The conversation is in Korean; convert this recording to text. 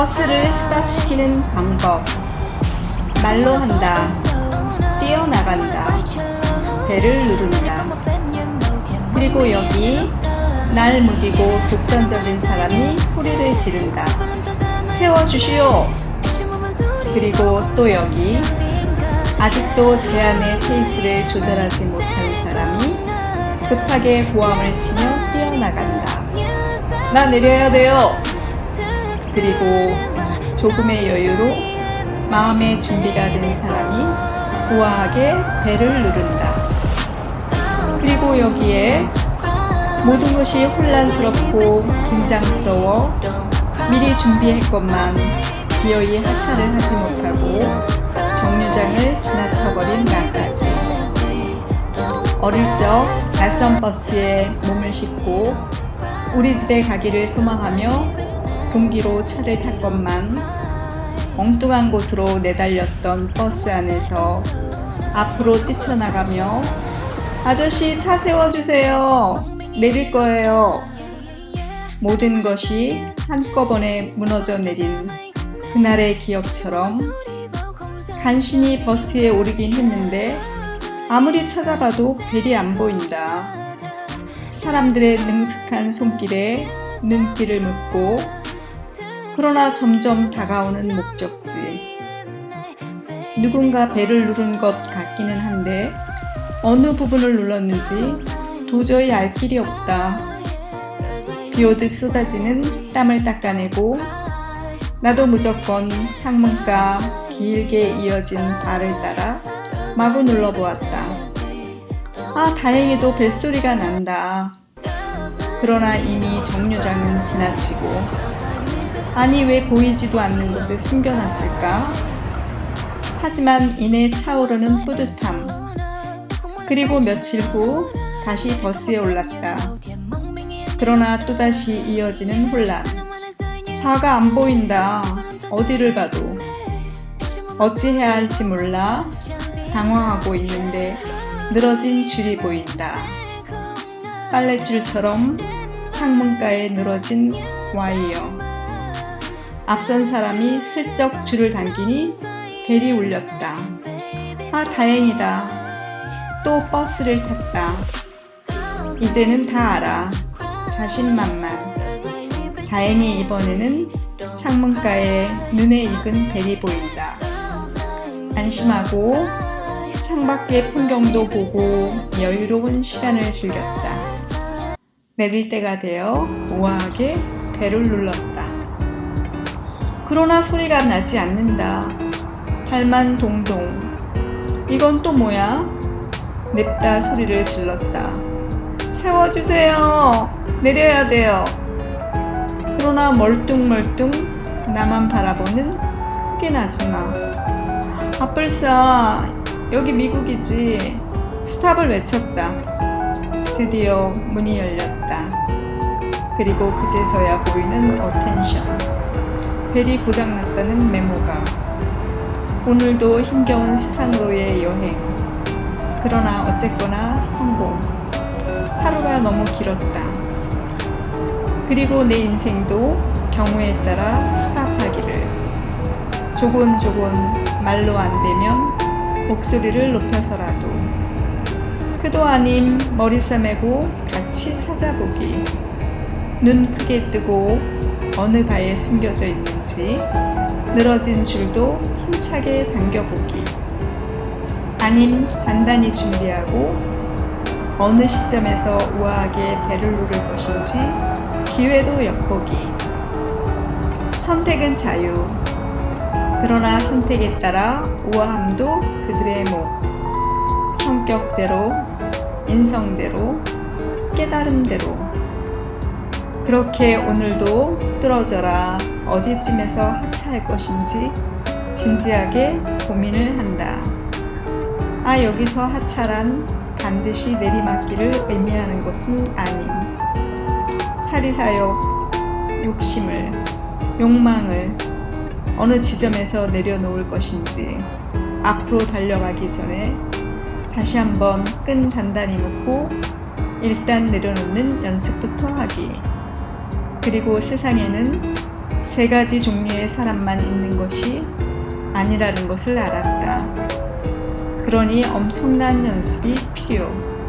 버스를 스탑시키는 방법. 말로 한다. 뛰어나간다. 배를 누른다. 그리고 여기 날 무디고 독선적인 사람이 소리를 지른다. 세워주시오. 그리고 또 여기 아직도 제 안의 페이스를 조절하지 못한 사람이 급하게 고함을 치며 뛰어나간다. 나 내려야 돼요. 그리고 조금의 여유로 마음의 준비가 된 사람이 우아하게 배를 누른다. 그리고 여기에 모든 것이 혼란스럽고 긴장스러워 미리 준비했건만 기어이 하차를 하지 못하고 정류장을 지나쳐버린 나까지 어릴 적 낯선 버스에 몸을 싣고 우리 집에 가기를 소망하며 동기로 차를 탔건만 엉뚱한 곳으로 내달렸던 버스 안에서 앞으로 뛰쳐나가며 아저씨 차 세워주세요. 내릴 거예요. 모든 것이 한꺼번에 무너져 내린 그날의 기억처럼 간신히 버스에 오르긴 했는데 아무리 찾아봐도 벨이 안 보인다. 사람들의 능숙한 손길에 눈길을 묻고 그러나 점점 다가오는 목적지. 누군가 배를 누른 것 같기는 한데 어느 부분을 눌렀는지 도저히 알 길이 없다. 비 오듯 쏟아지는 땀을 닦아내고 나도 무조건 창문가 길게 이어진 발을 따라 마구 눌러보았다. 아, 다행히도 벨소리가 난다. 그러나 이미 정류장은 지나치고, 아니, 왜 보이지도 않는 곳에 숨겨놨을까? 하지만 이내 차오르는 뿌듯함. 그리고 며칠 후 다시 버스에 올랐다. 그러나 또다시 이어지는 혼란. 바가 안 보인다. 어디를 봐도. 어찌해야 할지 몰라 당황하고 있는데 늘어진 줄이 보인다. 빨랫줄처럼 창문가에 늘어진 와이어. 앞선 사람이 슬쩍 줄을 당기니 벨이 울렸다. 아, 다행이다. 또 버스를 탔다. 이제는 다 알아. 자신만만. 다행히 이번에는 창문가에 눈에 익은 벨이 보인다. 안심하고 창밖의 풍경도 보고 여유로운 시간을 즐겼다. 내릴 때가 되어 우아하게 배를 눌렀다. 그러나 소리가 나지 않는다. 발만 동동. 이건 또 뭐야? 냅다 소리를 질렀다. 세워주세요. 내려야 돼요. 그러나 멀뚱멀뚱 나만 바라보는 흑인 아줌마. 아뿔싸, 여기 미국이지. 스탑을 외쳤다. 드디어 문이 열렸다. 그리고 그제서야 보이는 어텐션. 벨이 고장났다는 메모가. 오늘도 힘겨운 세상으로의 여행. 그러나 어쨌거나 성공. 하루가 너무 길었다. 그리고 내 인생도 경우에 따라 스탑하기를. 조곤조곤 말로 안 되면 목소리를 높여서라도. 그도 아님 머리 싸매고 같이 찾아보기. 눈 크게 뜨고 어느 바에 숨겨져 있는지 늘어진 줄도 힘차게 당겨보기. 아님 단단히 준비하고 어느 시점에서 우아하게 배를 누를 것인지 기회도 엿보기. 선택은 자유. 그러나 선택에 따라 우아함도 그들의 목. 성격대로, 인성대로, 깨달음대로. 그렇게 오늘도 뚫어져라 어디쯤에서 하차할 것인지 진지하게 고민을 한다. 아, 여기서 하차란 반드시 내리막길을 의미하는 것은 아님. 사리사욕, 욕심을, 욕망을 어느 지점에서 내려놓을 것인지 앞으로 달려가기 전에 다시 한번 끈 단단히 묶고 일단 내려놓는 연습부터 하기. 그리고 세상에는 세 가지 종류의 사람만 있는 것이 아니라는 것을 알았다. 그러니 엄청난 연습이 필요.